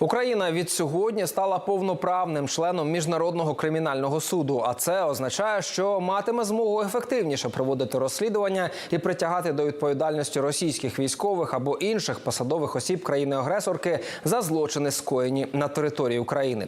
Україна від сьогодні стала повноправним членом міжнародного кримінального суду. А це означає, що матиме змогу ефективніше проводити розслідування і притягати до відповідальності російських військових або інших посадових осіб країни-агресорки за злочини, скоєні на території України.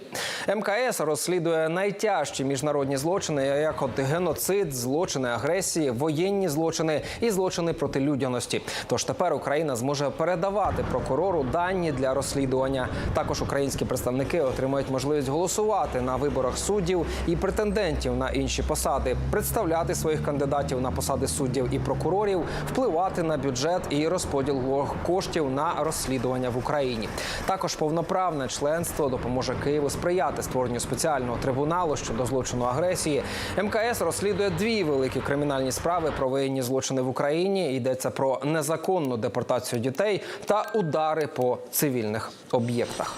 МКС розслідує найтяжчі міжнародні злочини, як от геноцид, злочини агресії, воєнні злочини і злочини проти людяності. Тож тепер Україна зможе передавати прокурору дані для розслідування. Також українські представники отримають можливість голосувати на виборах суддів і претендентів на інші посади, представляти своїх кандидатів на посади суддів і прокурорів, впливати на бюджет і розподіл коштів на розслідування в Україні. Також повноправне членство допоможе Києву сприяти створенню спеціального трибуналу щодо злочину агресії. МКС розслідує дві великі кримінальні справи про воєнні злочини в Україні. Йдеться про незаконну депортацію дітей та удари по цивільних об'єктах.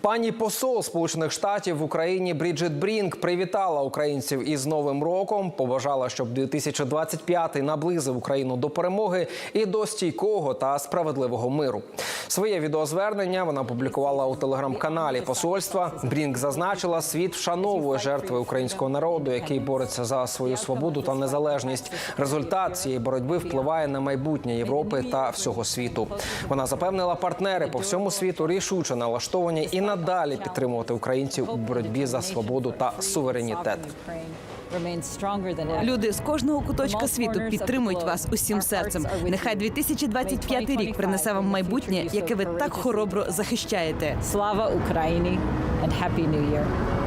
Пані посол Сполучених Штатів в Україні Бріджит Брінк привітала українців із Новим роком. Побажала, щоб 2025 наблизив Україну до перемоги і до стійкого та справедливого миру. Своє відеозвернення вона опублікувала у телеграм-каналі посольства. Брінк зазначила, світ вшановує жертви українського народу, який бореться за свою свободу та незалежність. Результат цієї боротьби впливає на майбутнє Європи та всього світу. Вона запевнила партнери по всьому світу рішуче налаштовані і надалі підтримувати українців у боротьбі за свободу та суверенітет. Люди з кожного куточка світу підтримують вас усім серцем. Нехай 2025 рік принесе вам майбутнє, яке ви так хоробро захищаєте. Слава Україні and Happy New Year!